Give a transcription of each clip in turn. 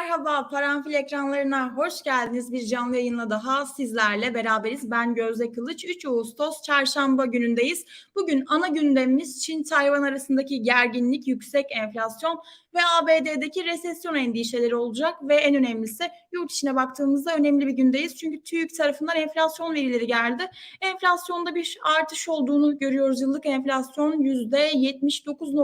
Merhaba. Paranfil ekranlarına hoş geldiniz. Bir canlı yayınla daha sizlerle beraberiz. Ben Gözde Kılıç. 3 Ağustos çarşamba günündeyiz. Bugün ana gündemimiz Çin-Tayvan arasındaki gerginlik, yüksek enflasyon ve ABD'deki resesyon endişeleri olacak ve en önemlisi yurt içine baktığımızda önemli bir gündeyiz. Çünkü TÜİK tarafından enflasyon verileri geldi. Enflasyonda bir artış olduğunu görüyoruz. Yıllık enflasyon %79.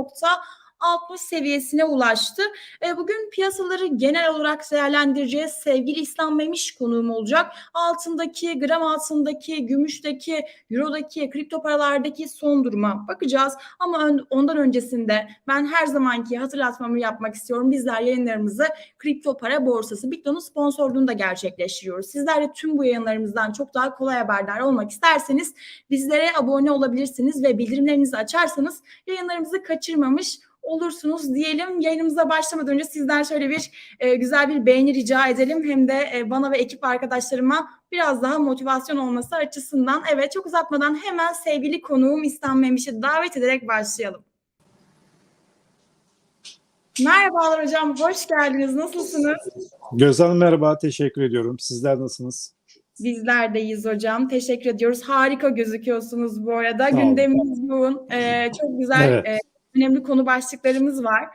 60 seviyesine ulaştı. E, bugün piyasaları genel olarak değerlendireceğiz. Sevgili İslam Memiş konuğum olacak. Altındaki, gram altındaki, gümüşteki, eurodaki, kripto paralardaki son duruma bakacağız. Ama ondan öncesinde ben her zamanki hatırlatmamı yapmak istiyorum. Bizler yayınlarımızı kripto para borsası Bitcoin'in sponsorluğunda gerçekleştiriyoruz. Sizler de tüm bu yayınlarımızdan çok daha kolay haberdar olmak isterseniz bizlere abone olabilirsiniz ve bildirimlerinizi açarsanız yayınlarımızı kaçırmamış olursunuz diyelim. Yayınımıza başlamadan önce sizden şöyle bir e, güzel bir beğeni rica edelim. Hem de e, bana ve ekip arkadaşlarıma biraz daha motivasyon olması açısından. Evet çok uzatmadan hemen sevgili konuğum İslam Memiş'i davet ederek başlayalım. Merhabalar hocam, hoş geldiniz. Nasılsınız? Gözde Hanım merhaba, teşekkür ediyorum. Sizler nasılsınız? Bizler deyiz hocam. Teşekkür ediyoruz. Harika gözüküyorsunuz bu arada. Gündemimiz yoğun. Ee, çok güzel evet. e, önemli konu başlıklarımız var.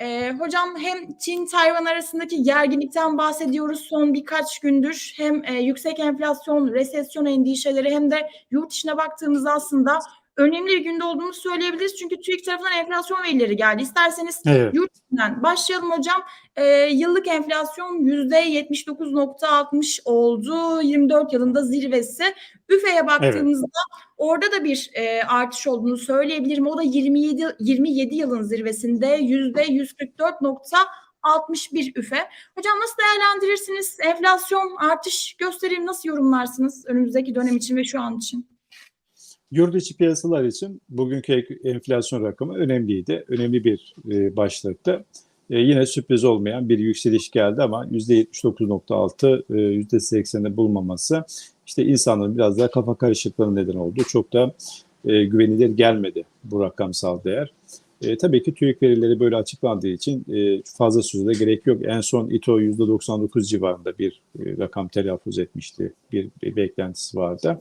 Ee, hocam hem Çin-Tayvan arasındaki gerginlikten bahsediyoruz son birkaç gündür. Hem e, yüksek enflasyon, resesyon endişeleri hem de yurt dışına baktığımızda aslında önemli bir günde olduğunu söyleyebiliriz. Çünkü TÜİK tarafından enflasyon verileri geldi. İsterseniz evet. yurt dışından başlayalım hocam. E, yıllık enflasyon %79.60 oldu. 24 yılında zirvesi. Üfe'ye baktığımızda evet. orada da bir e, artış olduğunu söyleyebilirim. O da 27 27 yılın zirvesinde %144.61 üfe. Hocam nasıl değerlendirirsiniz? Enflasyon artış gösterim nasıl yorumlarsınız önümüzdeki dönem için ve şu an için? Yurt içi piyasalar için bugünkü enflasyon rakamı önemliydi. Önemli bir e, başlıktı. E, yine sürpriz olmayan bir yükseliş geldi ama %79.6, e, %80'i bulmaması işte insanların biraz daha kafa karışıklığına neden oldu. Çok da e, güvenilir gelmedi bu rakamsal değer. E, tabii ki TÜİK verileri böyle açıklandığı için e, fazla sözde gerek yok. En son İTO %99 civarında bir e, rakam telaffuz etmişti. Bir, bir beklentisi vardı.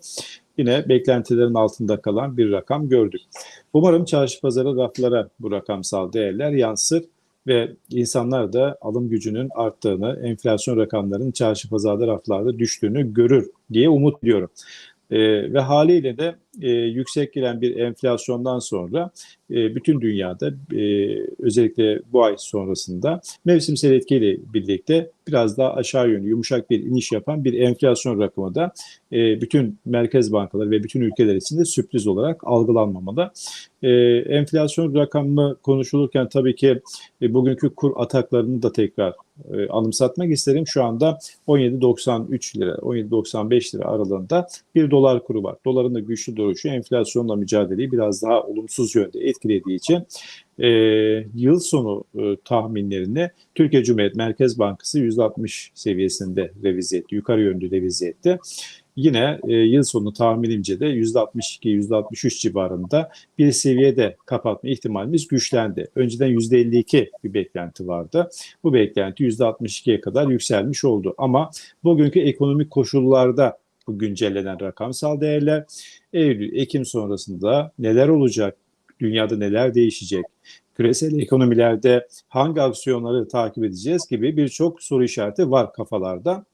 Yine beklentilerin altında kalan bir rakam gördük. Umarım çarşı pazarı raflara bu rakamsal değerler yansır ve insanlar da alım gücünün arttığını, enflasyon rakamlarının çarşı pazarda raflarda düştüğünü görür diye umut ediyorum. E, ve haliyle de e, yüksek gelen bir enflasyondan sonra e, bütün dünyada e, özellikle bu ay sonrasında mevsimsel etkiyle birlikte biraz daha aşağı yönlü yumuşak bir iniş yapan bir enflasyon rakamı da e, bütün merkez bankaları ve bütün ülkeler için de sürpriz olarak algılanmamalı. E, enflasyon rakamı konuşulurken tabii ki e, bugünkü kur ataklarını da tekrar e, anımsatmak isterim. Şu anda 17.93 lira, 17.95 lira aralığında bir dolar kuru var. Doların da güçlü duruşu enflasyonla mücadeleyi biraz daha olumsuz yönde etkilediği için e, yıl sonu e, tahminlerini Türkiye Cumhuriyet Merkez Bankası %60 seviyesinde revize etti. Yukarı yönlü revize etti. Yine e, yıl sonu tahminimce de %62-%63 civarında bir seviyede kapatma ihtimalimiz güçlendi. Önceden %52 bir beklenti vardı. Bu beklenti %62'ye kadar yükselmiş oldu. Ama bugünkü ekonomik koşullarda bu güncellenen rakamsal değerler. Eylül, Ekim sonrasında neler olacak, dünyada neler değişecek, küresel ekonomilerde hangi aksiyonları takip edeceğiz gibi birçok soru işareti var kafalarda.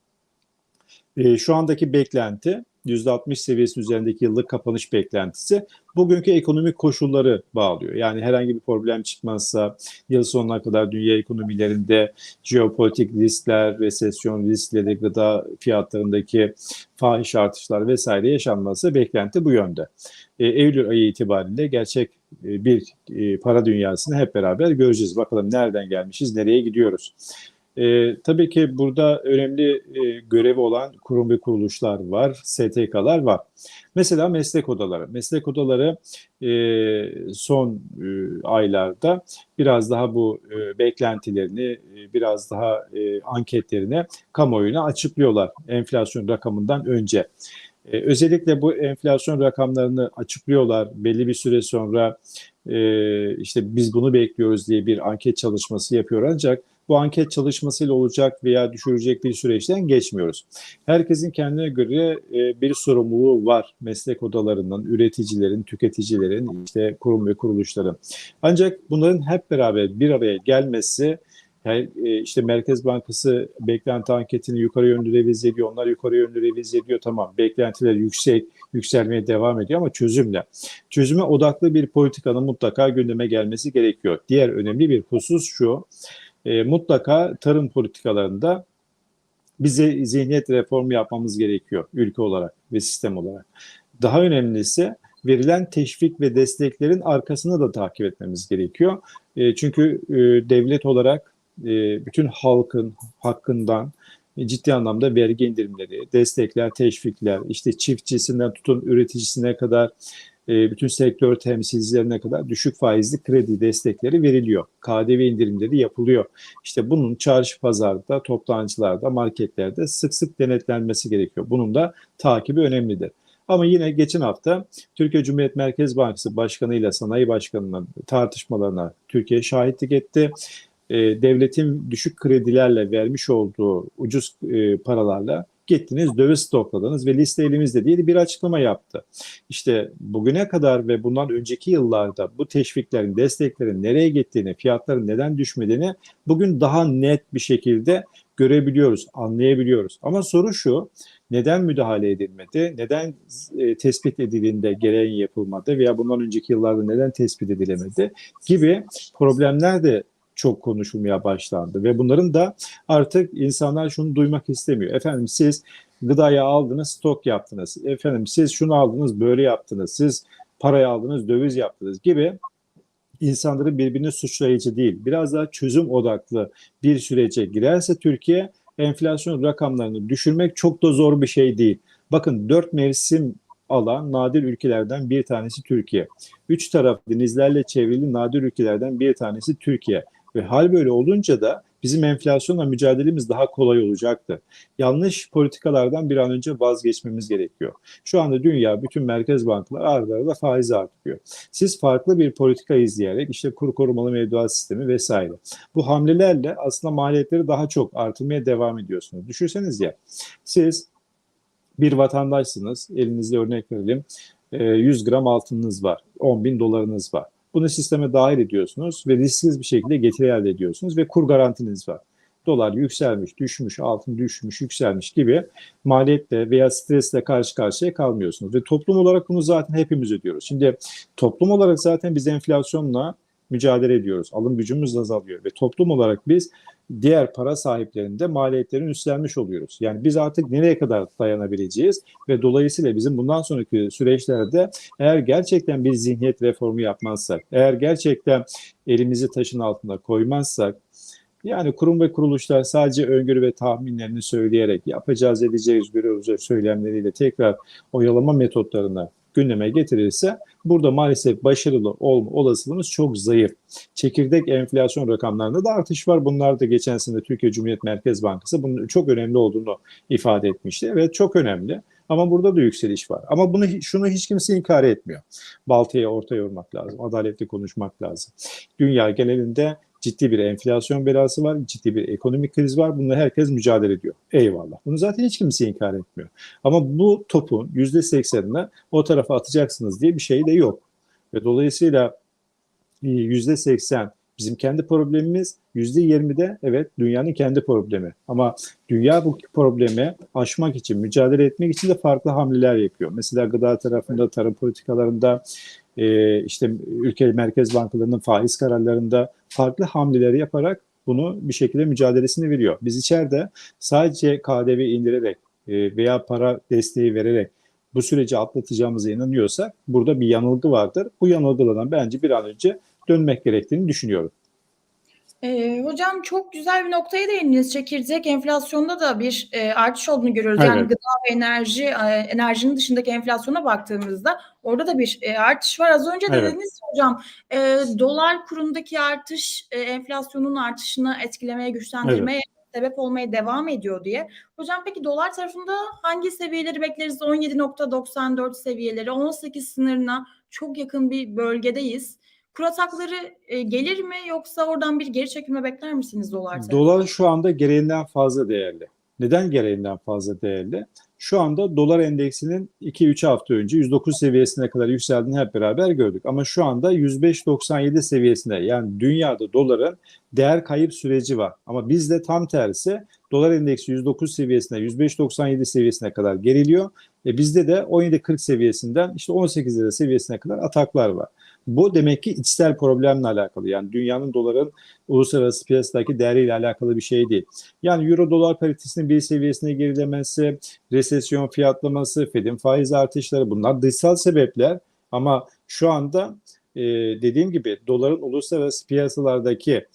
E, şu andaki beklenti %60 seviyesi üzerindeki yıllık kapanış beklentisi bugünkü ekonomik koşulları bağlıyor. Yani herhangi bir problem çıkmazsa yıl sonuna kadar dünya ekonomilerinde jeopolitik riskler, resesyon riskleri, gıda fiyatlarındaki fahiş artışlar vesaire yaşanması beklenti bu yönde. E, Eylül ayı itibariyle gerçek e, bir e, para dünyasını hep beraber göreceğiz. Bakalım nereden gelmişiz, nereye gidiyoruz. E, tabii ki burada önemli e, görevi olan kurum ve kuruluşlar var, STK'lar var. Mesela meslek odaları. Meslek odaları e, son e, aylarda biraz daha bu e, beklentilerini, e, biraz daha e, anketlerini kamuoyuna açıklıyorlar enflasyon rakamından önce. Ee, özellikle bu enflasyon rakamlarını açıklıyorlar. Belli bir süre sonra e, işte biz bunu bekliyoruz diye bir anket çalışması yapıyor ancak bu anket çalışmasıyla olacak veya düşürecek bir süreçten geçmiyoruz. Herkesin kendine göre e, bir sorumluluğu var meslek odalarının, üreticilerin, tüketicilerin, işte kurum ve kuruluşların. Ancak bunların hep beraber bir araya gelmesi e, işte Merkez Bankası beklenti anketini yukarı yönlü revize ediyor. Onlar yukarı yönlü revize ediyor. Tamam beklentiler yüksek, yükselmeye devam ediyor ama çözümle. Çözüme odaklı bir politikanın mutlaka gündeme gelmesi gerekiyor. Diğer önemli bir husus şu. E, mutlaka tarım politikalarında bize zihniyet reformu yapmamız gerekiyor ülke olarak ve sistem olarak. Daha önemlisi verilen teşvik ve desteklerin arkasını da takip etmemiz gerekiyor. E, çünkü e, devlet olarak e, bütün halkın hakkından ciddi anlamda vergi indirimleri, destekler, teşvikler, işte çiftçisinden tutun üreticisine kadar e, bütün sektör temsilcilerine kadar düşük faizli kredi destekleri veriliyor. KDV indirimleri yapılıyor. İşte bunun çarşı pazarda, toptancılarda, marketlerde sık sık denetlenmesi gerekiyor. Bunun da takibi önemlidir. Ama yine geçen hafta Türkiye Cumhuriyet Merkez Bankası Başkanı ile Sanayi Başkanı'nın tartışmalarına Türkiye şahitlik etti. E, devletin düşük kredilerle vermiş olduğu ucuz e, paralarla gittiniz döviz stokladınız ve liste elimizde diye bir açıklama yaptı. İşte bugüne kadar ve bundan önceki yıllarda bu teşviklerin, desteklerin nereye gittiğini, fiyatların neden düşmediğini bugün daha net bir şekilde görebiliyoruz, anlayabiliyoruz. Ama soru şu, neden müdahale edilmedi, neden e, tespit edildiğinde gereğin yapılmadı veya bundan önceki yıllarda neden tespit edilemedi gibi problemler de çok konuşulmaya başlandı ve bunların da artık insanlar şunu duymak istemiyor. Efendim siz gıdayı aldınız, stok yaptınız. Efendim siz şunu aldınız, böyle yaptınız. Siz parayı aldınız, döviz yaptınız gibi insanları birbirini suçlayıcı değil, biraz daha çözüm odaklı bir sürece girerse Türkiye enflasyon rakamlarını düşürmek çok da zor bir şey değil. Bakın dört mevsim alan nadir ülkelerden bir tanesi Türkiye. Üç taraf denizlerle çevrili nadir ülkelerden bir tanesi Türkiye. Ve hal böyle olunca da bizim enflasyonla mücadelemiz daha kolay olacaktı. Yanlış politikalardan bir an önce vazgeçmemiz gerekiyor. Şu anda dünya bütün merkez bankalar arda arda faiz artırıyor. Siz farklı bir politika izleyerek işte kur korumalı mevduat sistemi vesaire. Bu hamlelerle aslında maliyetleri daha çok artırmaya devam ediyorsunuz. Düşünseniz ya siz bir vatandaşsınız, elinizde örnek verelim 100 gram altınınız var, 10 bin dolarınız var. Bunu sisteme dahil ediyorsunuz ve risksiz bir şekilde getiri elde ediyorsunuz ve kur garantiniz var. Dolar yükselmiş, düşmüş, altın düşmüş, yükselmiş gibi maliyetle veya stresle karşı karşıya kalmıyorsunuz. Ve toplum olarak bunu zaten hepimiz ödüyoruz. Şimdi toplum olarak zaten biz enflasyonla mücadele ediyoruz. Alım gücümüz azalıyor ve toplum olarak biz diğer para sahiplerinde maliyetlerin üstlenmiş oluyoruz. Yani biz artık nereye kadar dayanabileceğiz ve dolayısıyla bizim bundan sonraki süreçlerde eğer gerçekten bir zihniyet reformu yapmazsak, eğer gerçekten elimizi taşın altına koymazsak yani kurum ve kuruluşlar sadece öngörü ve tahminlerini söyleyerek yapacağız edeceğiz görüyoruz söylemleriyle tekrar oyalama metotlarına gündeme getirirse burada maalesef başarılı olma olasılığımız çok zayıf. Çekirdek enflasyon rakamlarında da artış var. Bunlar da geçen sene Türkiye Cumhuriyet Merkez Bankası bunun çok önemli olduğunu ifade etmişti. Evet çok önemli. Ama burada da yükseliş var. Ama bunu şunu hiç kimse inkar etmiyor. Baltaya orta yormak lazım. Adaletli konuşmak lazım. Dünya genelinde ciddi bir enflasyon belası var, ciddi bir ekonomik kriz var. Bununla herkes mücadele ediyor. Eyvallah. Bunu zaten hiç kimse inkar etmiyor. Ama bu topun %80'ine o tarafa atacaksınız diye bir şey de yok. Ve dolayısıyla %80 bizim kendi problemimiz, %20 de evet dünyanın kendi problemi. Ama dünya bu problemi aşmak için, mücadele etmek için de farklı hamleler yapıyor. Mesela gıda tarafında, tarım politikalarında, işte ülke merkez bankalarının faiz kararlarında farklı hamleleri yaparak bunu bir şekilde mücadelesini veriyor. Biz içeride sadece KDV indirerek veya para desteği vererek bu süreci atlatacağımıza inanıyorsak burada bir yanılgı vardır. Bu yanılgılardan bence bir an önce dönmek gerektiğini düşünüyorum. E, hocam çok güzel bir noktaya değindiniz. Çekirdek enflasyonda da bir e, artış olduğunu görüyoruz. Evet. Yani gıda ve enerji, e, enerjinin dışındaki enflasyona baktığımızda orada da bir e, artış var. Az önce de Evet. dediniz hocam e, dolar kurundaki artış e, enflasyonun artışını etkilemeye, güçlendirmeye sebep olmaya devam ediyor diye. Hocam peki dolar tarafında hangi seviyeleri bekleriz? 17.94 seviyeleri, 18 sınırına çok yakın bir bölgedeyiz. Kur atakları e, gelir mi yoksa oradan bir geri çekilme bekler misiniz dolar tarafından? Dolar şu anda gereğinden fazla değerli. Neden gereğinden fazla değerli? Şu anda dolar endeksinin 2-3 hafta önce 109 seviyesine kadar yükseldiğini hep beraber gördük. Ama şu anda 105.97 seviyesinde yani dünyada doların değer kayıp süreci var. Ama bizde tam tersi dolar endeksi 109 seviyesine 105.97 seviyesine kadar geriliyor. E bizde de 17.40 seviyesinden işte 18 lira seviyesine kadar ataklar var. Bu demek ki içsel problemle alakalı. Yani dünyanın doların uluslararası piyasadaki değeriyle alakalı bir şey değil. Yani euro dolar paritesinin bir seviyesine gerilemesi, resesyon fiyatlaması, Fed'in faiz artışları bunlar dışsal sebepler ama şu anda e, dediğim gibi doların uluslararası piyasalardaki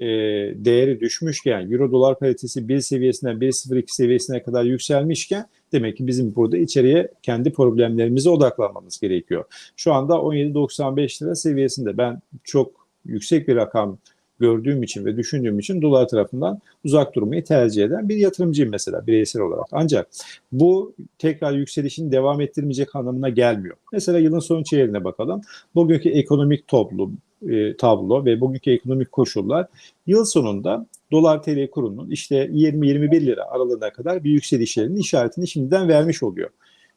e, değeri düşmüşken euro dolar paritesi bir seviyesinden 1.02 seviyesine kadar yükselmişken demek ki bizim burada içeriye kendi problemlerimize odaklanmamız gerekiyor. Şu anda 17.95 lira seviyesinde ben çok yüksek bir rakam gördüğüm için ve düşündüğüm için dolar tarafından uzak durmayı tercih eden bir yatırımcıyım mesela bireysel olarak. Ancak bu tekrar yükselişini devam ettirmeyecek anlamına gelmiyor. Mesela yılın son çeyreğine bakalım. Bugünkü ekonomik tablo, e, tablo ve bugünkü ekonomik koşullar yıl sonunda dolar TL kurunun işte 20-21 lira aralığına kadar bir yükselişlerinin işaretini şimdiden vermiş oluyor.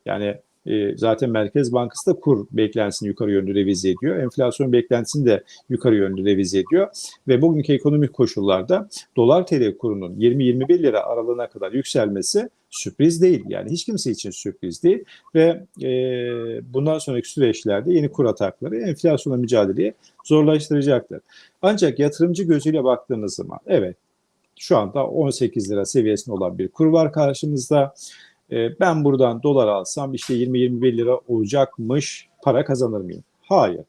Yani e, zaten Merkez Bankası da kur beklentisini yukarı yönlü revize ediyor. Enflasyon beklentisini de yukarı yönlü revize ediyor. Ve bugünkü ekonomik koşullarda dolar TL kurunun 20-21 lira aralığına kadar yükselmesi sürpriz değil. Yani hiç kimse için sürpriz değil. Ve e, bundan sonraki süreçlerde yeni kur atakları enflasyonla mücadeleyi zorlaştıracaktır. Ancak yatırımcı gözüyle baktığımız zaman evet şu anda 18 lira seviyesinde olan bir kur var karşımızda. E, ben buradan dolar alsam işte 20-21 lira olacakmış para kazanır mıyım? Hayır.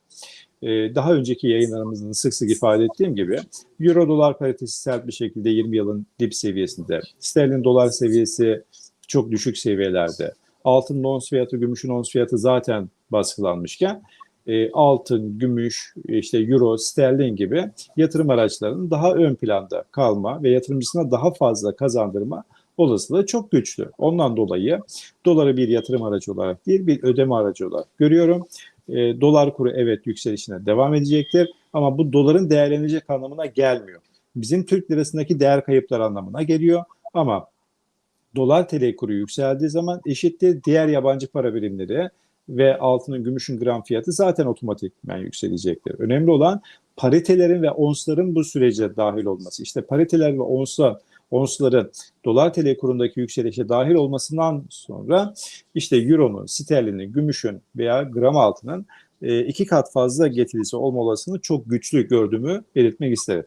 E, daha önceki yayınlarımızda sık sık ifade ettiğim gibi Euro dolar paritesi sert bir şekilde 20 yılın dip seviyesinde. Sterlin dolar seviyesi çok düşük seviyelerde. Altın ons fiyatı, gümüşün ons fiyatı zaten baskılanmışken e, altın, gümüş, işte euro, sterlin gibi yatırım araçlarının daha ön planda kalma ve yatırımcısına daha fazla kazandırma olasılığı çok güçlü. Ondan dolayı doları bir yatırım aracı olarak değil bir ödeme aracı olarak görüyorum. E, dolar kuru evet yükselişine devam edecektir ama bu doların değerlenecek anlamına gelmiyor. Bizim Türk lirasındaki değer kayıpları anlamına geliyor ama dolar TL kuru yükseldiği zaman eşittir diğer yabancı para birimleri ve altının gümüşün gram fiyatı zaten otomatikmen yükselecektir. Önemli olan paritelerin ve onsların bu sürece dahil olması. İşte pariteler ve onslar onsların dolar TL kurundaki yükselişe dahil olmasından sonra işte euronun, sterlinin, gümüşün veya gram altının e, iki kat fazla getirisi olma olasılığını çok güçlü gördüğümü belirtmek isterim.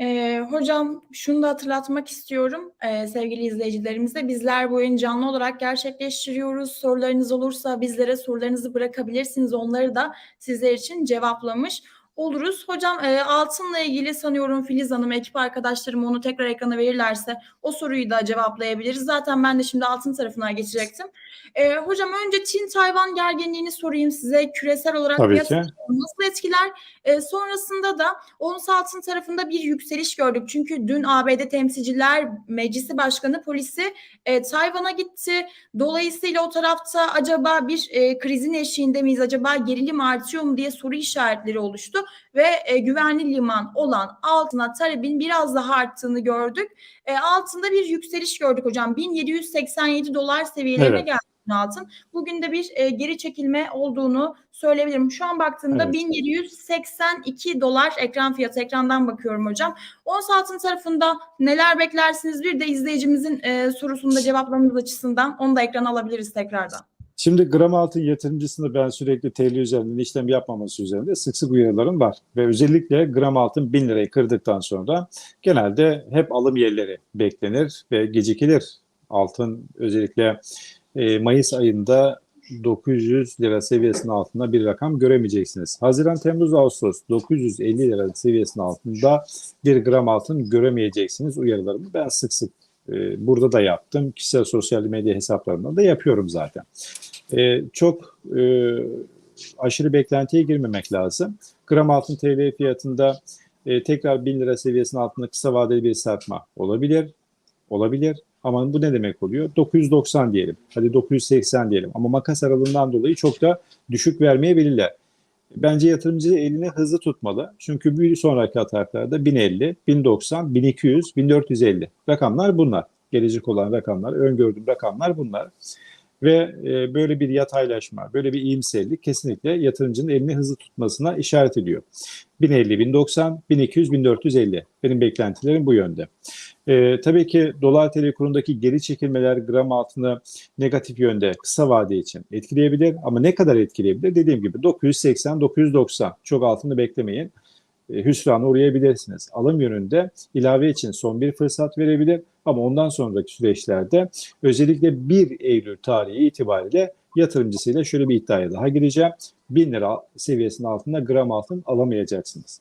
Ee, hocam şunu da hatırlatmak istiyorum ee, sevgili izleyicilerimize. Bizler bu yayını canlı olarak gerçekleştiriyoruz. Sorularınız olursa bizlere sorularınızı bırakabilirsiniz. Onları da sizler için cevaplamış oluruz. Hocam e, altınla ilgili sanıyorum Filiz Hanım ekip arkadaşlarım onu tekrar ekrana verirlerse o soruyu da cevaplayabiliriz. Zaten ben de şimdi altın tarafına geçecektim. E, hocam önce Çin-Tayvan gerginliğini sorayım size. Küresel olarak nasıl etkiler? E, sonrasında da ons altın tarafında bir yükseliş gördük. Çünkü dün ABD Temsilciler Meclisi Başkanı polisi e, Tayvan'a gitti. Dolayısıyla o tarafta acaba bir e, krizin eşiğinde miyiz? Acaba gerilim artıyor mu diye soru işaretleri oluştu ve e, güvenli liman olan altına talebin biraz daha arttığını gördük. E, altında bir yükseliş gördük hocam. 1787 dolar seviyelerine Evet. geldi altın. Bugün de bir e, geri çekilme olduğunu söyleyebilirim. Şu an baktığımda Evet. 1782 dolar ekran fiyatı. Ekrandan bakıyorum hocam. Ons altın tarafında neler beklersiniz? Bir de izleyicimizin e, sorusunu da cevaplamamız açısından onu da ekrana alabiliriz tekrardan. Şimdi gram altın yatırımcısını ben sürekli TL üzerinden işlem yapmaması üzerinde sık sık uyarılarım var. Ve özellikle gram altın 1000 lirayı kırdıktan sonra genelde hep alım yerleri beklenir ve gecikilir. Altın özellikle e, Mayıs ayında 900 lira seviyesinin altında bir rakam göremeyeceksiniz. Haziran, Temmuz, Ağustos 950 lira seviyesinin altında bir gram altın göremeyeceksiniz uyarılarımı ben sık sık e, burada da yaptım. Kişisel sosyal medya hesaplarımda da yapıyorum zaten. E, çok e, aşırı beklentiye girmemek lazım. Gram altın TL fiyatında e, tekrar 1000 lira seviyesinin altında kısa vadeli bir sarkma olabilir. Olabilir. Ama bu ne demek oluyor? 990 diyelim. Hadi 980 diyelim. Ama makas aralığından dolayı çok da düşük vermeyebilirler. Bence yatırımcı elini hızlı tutmalı. Çünkü bir sonraki ataklarda 1050, 1090, 1200, 1450 rakamlar bunlar. Gelecek olan rakamlar, öngördüğüm rakamlar bunlar. Ve e, böyle bir yataylaşma, böyle bir iyimserlik kesinlikle yatırımcının elini hızlı tutmasına işaret ediyor. 1050, 1090, 1200, 1450 benim beklentilerim bu yönde. E, tabii ki dolar TL kurundaki geri çekilmeler gram altını negatif yönde kısa vade için etkileyebilir ama ne kadar etkileyebilir? Dediğim gibi 980, 990 çok altını beklemeyin. E, hüsrana uğrayabilirsiniz. Alım yönünde ilave için son bir fırsat verebilir ama ondan sonraki süreçlerde özellikle 1 Eylül tarihi itibariyle yatırımcısıyla şöyle bir iddiaya daha gireceğim. 1000 lira seviyesinin altında gram altın alamayacaksınız.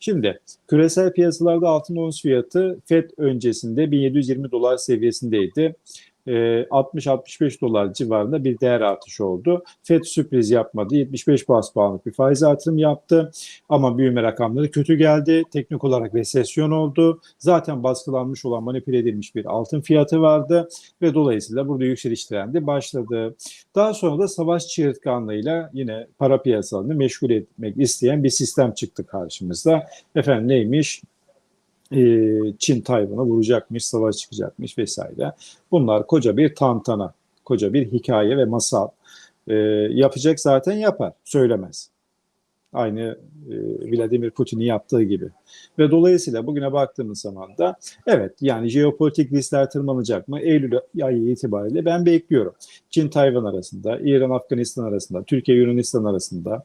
Şimdi küresel piyasalarda altın ons fiyatı FED öncesinde 1720 dolar seviyesindeydi. 60-65 dolar civarında bir değer artışı oldu. FED sürpriz yapmadı. 75 bas puanlık bir faiz artırım yaptı. Ama büyüme rakamları kötü geldi. Teknik olarak resesyon oldu. Zaten baskılanmış olan manipüle edilmiş bir altın fiyatı vardı. Ve dolayısıyla burada yükseliş trendi başladı. Daha sonra da savaş çığırtkanlığıyla yine para piyasalarını meşgul etmek isteyen bir sistem çıktı karşımızda. Efendim neymiş? Çin Tayvan'a vuracakmış, savaş çıkacakmış vesaire. Bunlar koca bir tantana, koca bir hikaye ve masal. E, yapacak zaten yapar, söylemez. Aynı e, Vladimir Putin'in yaptığı gibi. Ve dolayısıyla bugüne baktığımız zaman da evet yani jeopolitik riskler tırmanacak mı? Eylül ayı itibariyle ben bekliyorum. Çin-Tayvan arasında, İran-Afganistan arasında, Türkiye-Yunanistan arasında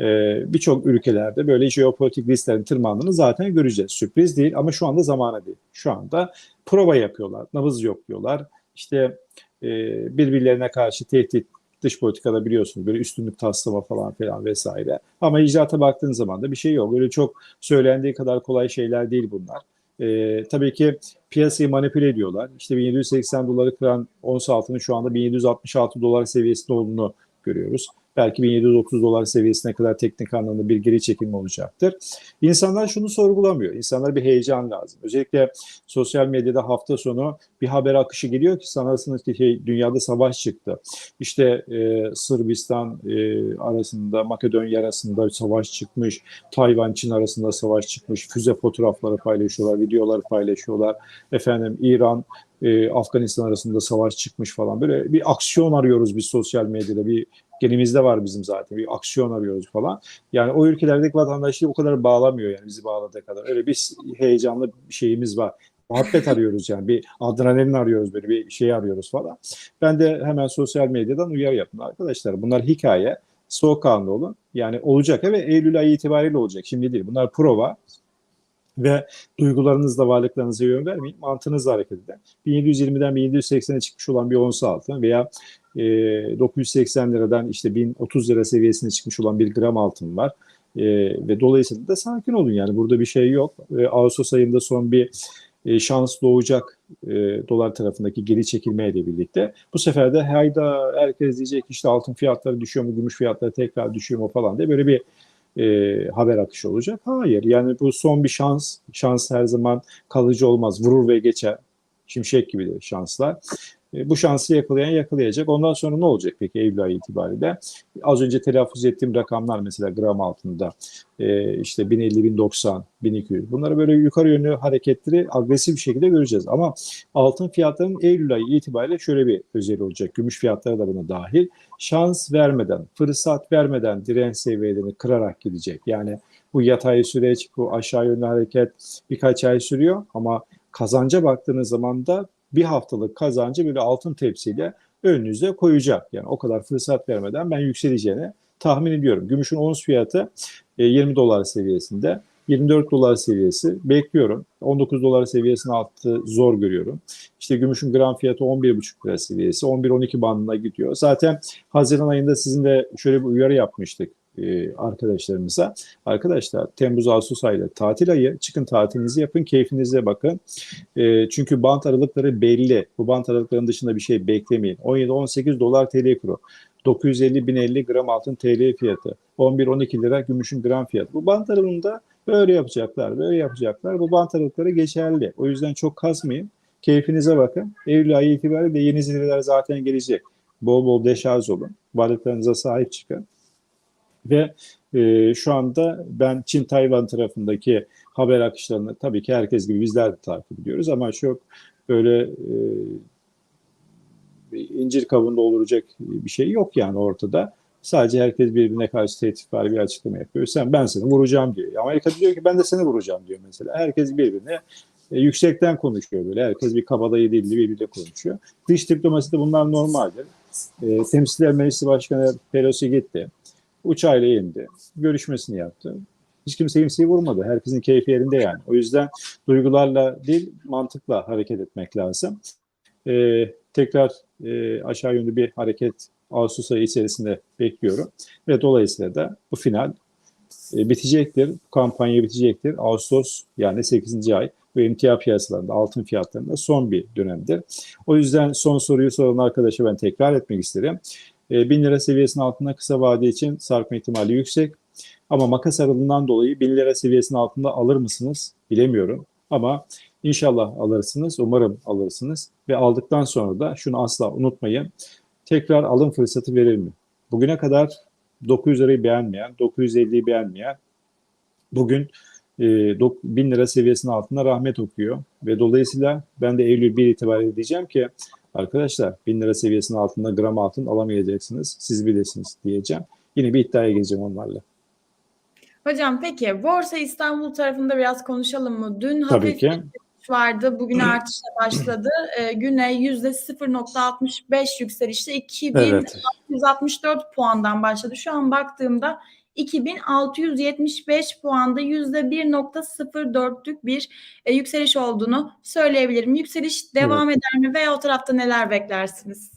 e, birçok ülkelerde böyle jeopolitik risklerin tırmandığını zaten göreceğiz. Sürpriz değil ama şu anda zamanı değil. Şu anda prova yapıyorlar, nabız yokluyorlar. İşte e, birbirlerine karşı tehdit dış politikada biliyorsunuz böyle üstünlük taslama falan filan vesaire. Ama icraata baktığın zaman da bir şey yok. Öyle çok söylendiği kadar kolay şeyler değil bunlar. Ee, tabii ki piyasayı manipüle ediyorlar. İşte 1780 doları kıran ons altının şu anda 1766 dolar seviyesinde olduğunu görüyoruz. Belki 1730 dolar seviyesine kadar teknik anlamda bir geri çekilme olacaktır. İnsanlar şunu sorgulamıyor. İnsanlara bir heyecan lazım. Özellikle sosyal medyada hafta sonu bir haber akışı geliyor ki sanırsınız ki şey, dünyada savaş çıktı. İşte e, Sırbistan e, arasında, Makedonya arasında savaş çıkmış. Tayvan, Çin arasında savaş çıkmış. Füze fotoğrafları paylaşıyorlar, videoları paylaşıyorlar. Efendim İran, e, Afganistan arasında savaş çıkmış falan. Böyle bir aksiyon arıyoruz biz sosyal medyada. Bir genimizde var bizim zaten. Bir aksiyon arıyoruz falan. Yani o ülkelerdeki vatandaşlığı o kadar bağlamıyor yani bizi bağladığı kadar. Öyle bir heyecanlı bir şeyimiz var. Muhabbet arıyoruz yani. Bir adrenalin arıyoruz böyle bir şey arıyoruz falan. Ben de hemen sosyal medyadan uyarı yaptım. Arkadaşlar bunlar hikaye. Soğukkanlı olun. Yani olacak ve Eylül ayı itibariyle olacak. Şimdi değil. Bunlar prova ve duygularınızla varlıklarınıza yön vermeyin. Mantığınızla hareket edin. 1720'den 1780'e çıkmış olan bir ons altın veya e, 980 liradan işte 1030 lira seviyesine çıkmış olan bir gram altın var. E, ve dolayısıyla da sakin olun yani burada bir şey yok. E, Ağustos ayında son bir e, şans doğacak e, dolar tarafındaki geri çekilmeyle birlikte. Bu sefer de hayda herkes diyecek işte altın fiyatları düşüyor mu, gümüş fiyatları tekrar düşüyor mu falan diye böyle bir e, haber akışı olacak. Hayır yani bu son bir şans. Şans her zaman kalıcı olmaz. Vurur ve geçer. Şimşek gibidir şanslar. E, bu şansı yakalayan yakalayacak. Ondan sonra ne olacak peki Eylül ayı itibariyle? Az önce telaffuz ettiğim rakamlar mesela gram altında e, işte 1050, 1090, 1200 bunları böyle yukarı yönlü hareketleri agresif bir şekilde göreceğiz. Ama altın fiyatlarının Eylül ayı itibariyle şöyle bir özelliği olacak. Gümüş fiyatları da buna dahil. Şans vermeden, fırsat vermeden direnç seviyelerini kırarak gidecek. Yani bu yatay süreç, bu aşağı yönlü hareket birkaç ay sürüyor ama kazanca baktığınız zaman da bir haftalık kazancı böyle altın tepsiyle önünüze koyacak. Yani o kadar fırsat vermeden ben yükseleceğini tahmin ediyorum. Gümüşün ons fiyatı 20 e, dolar seviyesinde. 24 dolar seviyesi bekliyorum. 19 dolar seviyesinin altı zor görüyorum. İşte gümüşün gram fiyatı 11,5 lira seviyesi. 11-12 bandına gidiyor. Zaten Haziran ayında sizinle şöyle bir uyarı yapmıştık e, arkadaşlarımıza. Arkadaşlar Temmuz Ağustos ayları tatil ayı. Çıkın tatilinizi yapın, keyfinize bakın. E, çünkü bant aralıkları belli. Bu bant aralıklarının dışında bir şey beklemeyin. 17-18 dolar TL kuru. 950-1050 gram altın TL fiyatı. 11-12 lira gümüşün gram fiyatı. Bu bant aralığında böyle yapacaklar, böyle yapacaklar. Bu bant aralıkları geçerli. O yüzden çok kasmayın. Keyfinize bakın. Eylül ayı itibariyle yeni zirveler zaten gelecek. Bol bol deşarj olun. Varlıklarınıza sahip çıkın ve e, şu anda ben Çin-Tayvan tarafındaki haber akışlarını tabii ki herkes gibi bizler de takip ediyoruz ama çok böyle e, incir kabuğunda olacak bir şey yok yani ortada. Sadece herkes birbirine karşı tehdit var bir açıklama yapıyor. Sen ben seni vuracağım diyor. Amerika diyor ki ben de seni vuracağım diyor mesela. Herkes birbirine e, yüksekten konuşuyor böyle. Herkes bir kabadayı dilli birbiriyle konuşuyor. Dış diplomaside bunlar normaldir. E, Temsilciler Meclisi Başkanı Pelosi gitti. Uçağıyla indi. Görüşmesini yaptı. Hiç kimse kimseyi vurmadı. Herkesin keyfi yerinde yani. O yüzden duygularla değil mantıkla hareket etmek lazım. E, tekrar e, aşağı yönlü bir hareket Ağustos ayı içerisinde bekliyorum. Ve dolayısıyla da bu final e, bitecektir. Bu kampanya bitecektir. Ağustos yani 8. ay bu emtia piyasalarında altın fiyatlarında son bir dönemdir. O yüzden son soruyu soran arkadaşa ben tekrar etmek isterim. E, 1000 lira seviyesinin altında kısa vade için sarkma ihtimali yüksek. Ama makas aralığından dolayı 1000 lira seviyesinin altında alır mısınız bilemiyorum. Ama inşallah alırsınız, umarım alırsınız. Ve aldıktan sonra da şunu asla unutmayın. Tekrar alım fırsatı verir mi? Bugüne kadar 900 lirayı beğenmeyen, 950'yi beğenmeyen bugün e, 1000 lira seviyesinin altında rahmet okuyor. Ve dolayısıyla ben de Eylül 1 itibariyle diyeceğim ki arkadaşlar 1000 lira seviyesinin altında gram altın alamayacaksınız. Siz bilirsiniz diyeceğim. Yine bir iddiaya gireceğim onlarla. Hocam peki Borsa İstanbul tarafında biraz konuşalım mı? Dün Tabii hafif ki. vardı. Bugün artışla başladı. E, güne %0.65 yükselişte 2664 Evet. puandan başladı. Şu an baktığımda 2675 puanda %1.04'lük bir e, yükseliş olduğunu söyleyebilirim. Yükseliş devam eder mi veya o tarafta neler beklersiniz?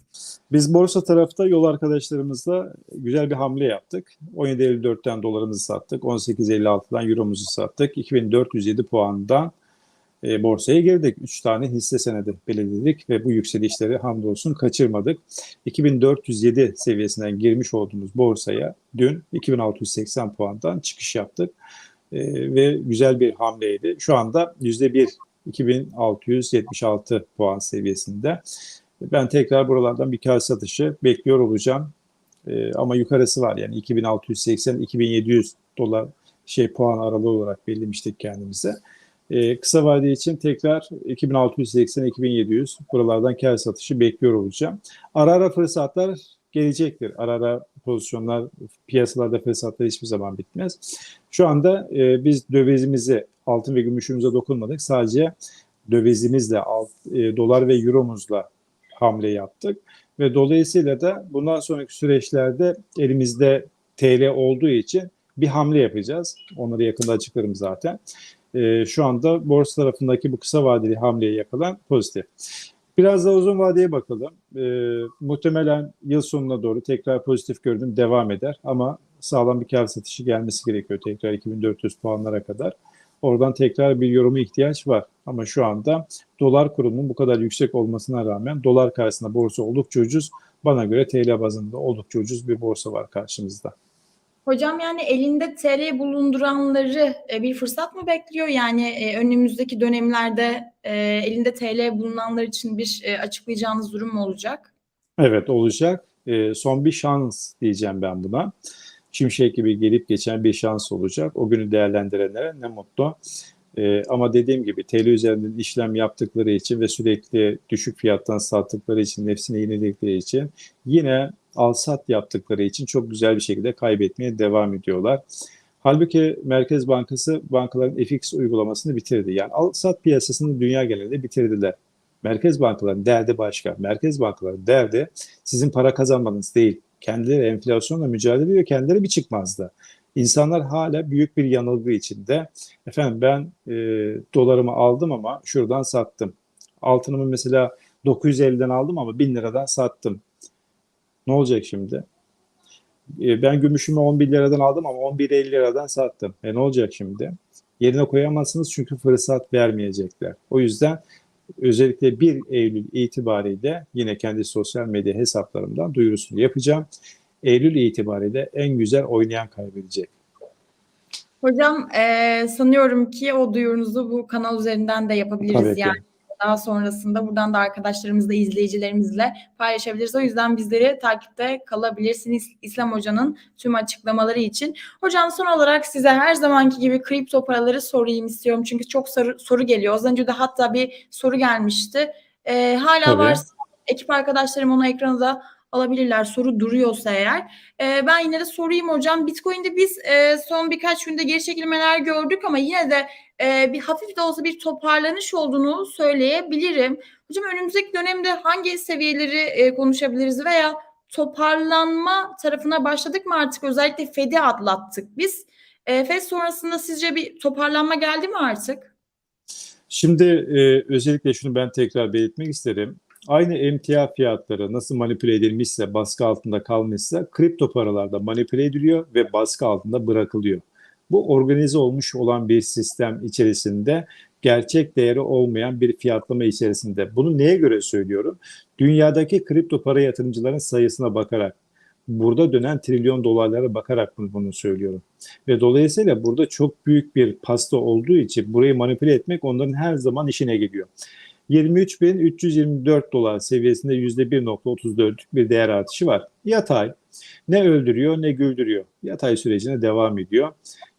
Biz borsa tarafta yol arkadaşlarımızla güzel bir hamle yaptık. 17.54'ten dolarımızı sattık. 18.56'dan euromuzu sattık. 2407 puandan e, borsaya girdik. 3 tane hisse senedi belirledik ve bu yükselişleri hamdolsun kaçırmadık. 2407 seviyesinden girmiş olduğumuz borsaya dün 2680 puandan çıkış yaptık. E, ve güzel bir hamleydi. Şu anda %1 2676 puan seviyesinde. Ben tekrar buralardan bir kar satışı bekliyor olacağım. Ee, ama yukarısı var yani 2680-2700 dolar şey puan aralığı olarak belirlemiştik kendimize. Ee, kısa vade için tekrar 2680-2700 buralardan kar satışı bekliyor olacağım. Ara ara fırsatlar gelecektir. Ara ara pozisyonlar piyasalarda fırsatlar hiçbir zaman bitmez. Şu anda e, biz dövizimizi altın ve gümüşümüze dokunmadık. Sadece dövizimizle alt, e, dolar ve euromuzla hamle yaptık ve dolayısıyla da bundan sonraki süreçlerde elimizde TL olduğu için bir hamle yapacağız. Onları yakında açıklarım zaten. Ee, şu anda borsa tarafındaki bu kısa vadeli hamleye yapılan pozitif. Biraz da uzun vadeye bakalım. Ee, muhtemelen yıl sonuna doğru tekrar pozitif gördüm devam eder ama sağlam bir kar satışı gelmesi gerekiyor tekrar 2400 puanlara kadar. Oradan tekrar bir yoruma ihtiyaç var. Ama şu anda dolar kurunun bu kadar yüksek olmasına rağmen dolar karşısında borsa oldukça ucuz. Bana göre TL bazında oldukça ucuz bir borsa var karşımızda. Hocam yani elinde TL bulunduranları e, bir fırsat mı bekliyor? Yani e, önümüzdeki dönemlerde e, elinde TL bulunanlar için bir açıklayacağınız durum mu olacak? Evet olacak. Son bir şans diyeceğim ben buna. Şimşek gibi gelip geçen bir şans olacak. O günü değerlendirenlere ne mutlu. Ama dediğim gibi TL üzerinden işlem yaptıkları için ve sürekli düşük fiyattan sattıkları için, nefsini yeniledikleri için yine al-sat yaptıkları için çok güzel bir şekilde kaybetmeye devam ediyorlar. Halbuki Merkez Bankası bankaların FX uygulamasını bitirdi. Yani al-sat piyasasını dünya genelinde bitirdiler. Merkez bankalarının derdi başka. Merkez bankalarının derdi sizin para kazanmanız değil. Kendileri enflasyonla mücadele ediyor, kendileri bir çıkmazdı. İnsanlar hala büyük bir yanılgı içinde. Efendim ben e, dolarımı aldım ama şuradan sattım. Altınımı mesela 950'den aldım ama 1000 liradan sattım. Ne olacak şimdi? E, ben gümüşümü 11 liradan aldım ama 11.50 liradan sattım. E ne olacak şimdi? Yerine koyamazsınız çünkü fırsat vermeyecekler. O yüzden özellikle 1 Eylül itibariyle yine kendi sosyal medya hesaplarımdan duyurusunu yapacağım. Eylül itibariyle en güzel oynayan kaybedecek. Hocam e, sanıyorum ki o duyurunuzu bu kanal üzerinden de yapabiliriz Tabii ki. Daha sonrasında buradan da arkadaşlarımızla, izleyicilerimizle paylaşabiliriz. O yüzden bizleri takipte kalabilirsiniz İslam Hoca'nın tüm açıklamaları için. Hocam son olarak size her zamanki gibi kripto paraları sorayım istiyorum. Çünkü çok soru, soru geliyor. Az önce de hatta bir soru gelmişti. Ee, hala Tabii. varsa ekip arkadaşlarım onu ekrana da alabilirler soru duruyorsa eğer. Ee, ben yine de sorayım hocam. Bitcoin'de biz e, son birkaç günde geri çekilmeler gördük ama yine de e, bir hafif de olsa bir toparlanış olduğunu söyleyebilirim. Hocam önümüzdeki dönemde hangi seviyeleri e, konuşabiliriz veya toparlanma tarafına başladık mı artık? Özellikle Fed'i atlattık biz. E, Fed sonrasında sizce bir toparlanma geldi mi artık? Şimdi e, özellikle şunu ben tekrar belirtmek isterim. Aynı emtia fiyatları nasıl manipüle edilmişse, baskı altında kalmışsa kripto paralarda manipüle ediliyor ve baskı altında bırakılıyor. Bu organize olmuş olan bir sistem içerisinde gerçek değeri olmayan bir fiyatlama içerisinde. Bunu neye göre söylüyorum? Dünyadaki kripto para yatırımcıların sayısına bakarak, burada dönen trilyon dolarlara bakarak bunu, bunu söylüyorum. Ve dolayısıyla burada çok büyük bir pasta olduğu için burayı manipüle etmek onların her zaman işine geliyor. 23.324 dolar seviyesinde %1.34'lük bir değer artışı var. Yatay. Ne öldürüyor ne güldürüyor. Yatay sürecine devam ediyor.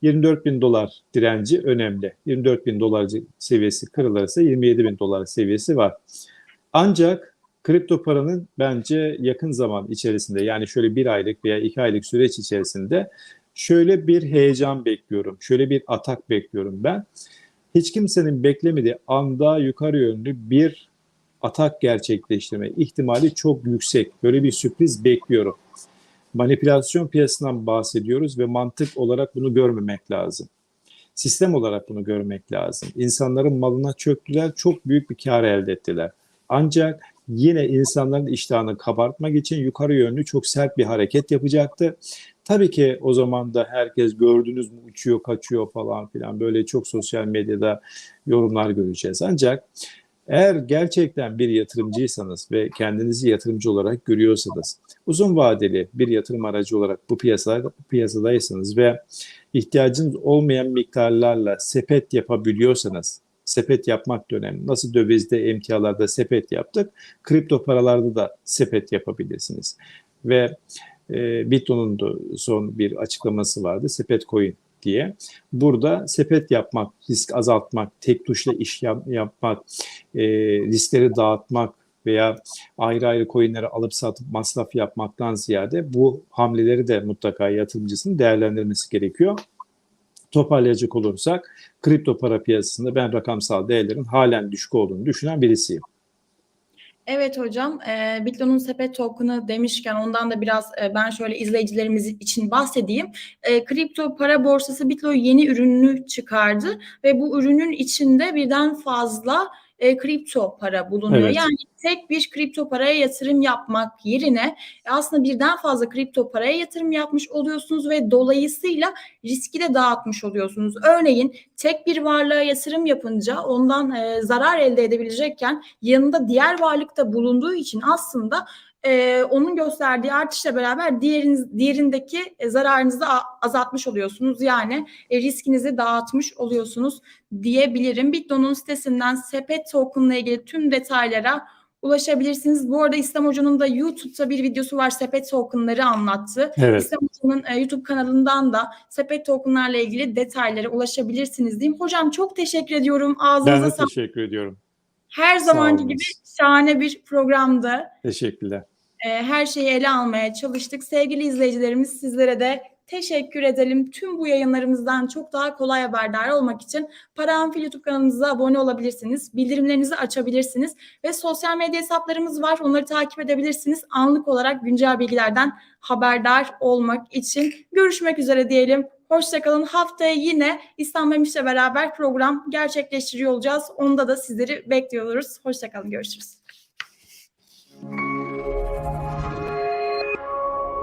24.000 dolar direnci önemli. 24.000 dolar seviyesi kırılırsa 27.000 dolar seviyesi var. Ancak kripto paranın bence yakın zaman içerisinde yani şöyle bir aylık veya iki aylık süreç içerisinde şöyle bir heyecan bekliyorum. Şöyle bir atak bekliyorum ben hiç kimsenin beklemediği anda yukarı yönlü bir atak gerçekleştirme ihtimali çok yüksek. Böyle bir sürpriz bekliyorum. Manipülasyon piyasasından bahsediyoruz ve mantık olarak bunu görmemek lazım. Sistem olarak bunu görmek lazım. İnsanların malına çöktüler, çok büyük bir kar elde ettiler. Ancak yine insanların iştahını kabartmak için yukarı yönlü çok sert bir hareket yapacaktı. Tabii ki o zaman da herkes gördünüz mü uçuyor kaçıyor falan filan böyle çok sosyal medyada yorumlar göreceğiz. Ancak eğer gerçekten bir yatırımcıysanız ve kendinizi yatırımcı olarak görüyorsanız, uzun vadeli bir yatırım aracı olarak bu piyasada piyasadaysanız ve ihtiyacınız olmayan miktarlarla sepet yapabiliyorsanız, sepet yapmak da önemli. Nasıl dövizde, emtialarda sepet yaptık, kripto paralarda da sepet yapabilirsiniz. Ve e, Bitcoin'un da son bir açıklaması vardı. Sepet coin diye. Burada sepet yapmak, risk azaltmak, tek tuşla iş yap, yapmak, e, riskleri dağıtmak veya ayrı ayrı coinleri alıp satıp masraf yapmaktan ziyade bu hamleleri de mutlaka yatırımcısının değerlendirmesi gerekiyor. Toparlayacak olursak kripto para piyasasında ben rakamsal değerlerin halen düşük olduğunu düşünen birisiyim. Evet hocam, e, Bitlo'nun sepet token'ı demişken ondan da biraz e, ben şöyle izleyicilerimiz için bahsedeyim. E, kripto para borsası Bitlo yeni ürününü çıkardı ve bu ürünün içinde birden fazla e, kripto para bulunuyor. Evet. Yani tek bir kripto paraya yatırım yapmak yerine e, aslında birden fazla kripto paraya yatırım yapmış oluyorsunuz ve dolayısıyla riski de dağıtmış oluyorsunuz. Örneğin tek bir varlığa yatırım yapınca ondan e, zarar elde edebilecekken yanında diğer varlık da bulunduğu için aslında e, onun gösterdiği artışla beraber diğeriniz, diğerindeki e, zararınızı azaltmış oluyorsunuz. Yani e, riskinizi dağıtmış oluyorsunuz diyebilirim. Bitlo'nun sitesinden sepet token'la ilgili tüm detaylara ulaşabilirsiniz. Bu arada İslam Hoca'nın da YouTube'da bir videosu var. Sepet token'ları anlattı. Evet. İslam Hoca'nın e, YouTube kanalından da sepet token'larla ilgili detaylara ulaşabilirsiniz diyeyim. Hocam çok teşekkür ediyorum. Ben Ağzınıza de sağlık. teşekkür ediyorum. Her zamanki gibi şahane bir programdı. Teşekkürler. E, her şeyi ele almaya çalıştık. Sevgili izleyicilerimiz sizlere de teşekkür edelim. Tüm bu yayınlarımızdan çok daha kolay haberdar olmak için Parahanfil YouTube kanalımıza abone olabilirsiniz. Bildirimlerinizi açabilirsiniz. Ve sosyal medya hesaplarımız var. Onları takip edebilirsiniz. Anlık olarak güncel bilgilerden haberdar olmak için. Görüşmek üzere diyelim. Hoşçakalın. Haftaya yine İslam Memiş'le beraber program gerçekleştiriyor olacağız. Onda da sizleri bekliyoruz. Hoşçakalın. Görüşürüz.